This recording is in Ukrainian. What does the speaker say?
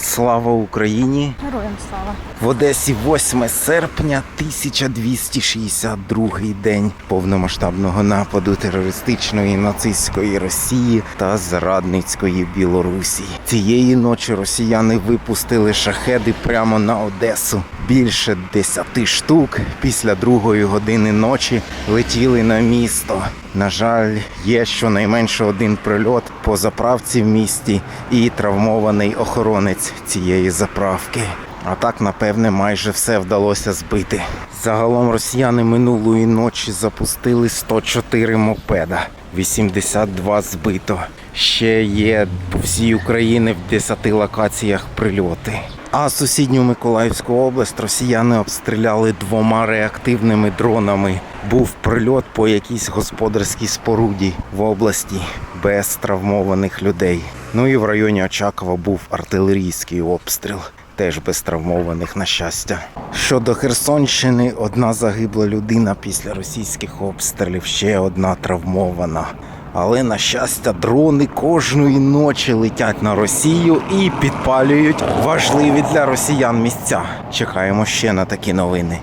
Слава Україні! Героям слава. В Одесі 8 серпня 1262 день повномасштабного нападу терористичної нацистської Росії та зрадницької Білорусі. Цієї ночі росіяни випустили шахеди прямо на Одесу. Більше десяти штук після другої години ночі летіли на місто. На жаль, є щонайменше один прильот по заправці в місті і травмований охоронець цієї заправки. А так, напевне, майже все вдалося збити. Загалом росіяни минулої ночі запустили 104 мопеда, 82 збито. Ще є по всій Україні в 10 локаціях прильоти. А сусідню Миколаївську область росіяни обстріляли двома реактивними дронами. Був прильот по якійсь господарській споруді в області без травмованих людей. Ну і в районі Очакова був артилерійський обстріл теж без травмованих, на щастя. Щодо Херсонщини, одна загибла людина після російських обстрілів, ще одна травмована. Але на щастя, дрони кожної ночі летять на Росію і підпалюють важливі для росіян місця. Чекаємо ще на такі новини.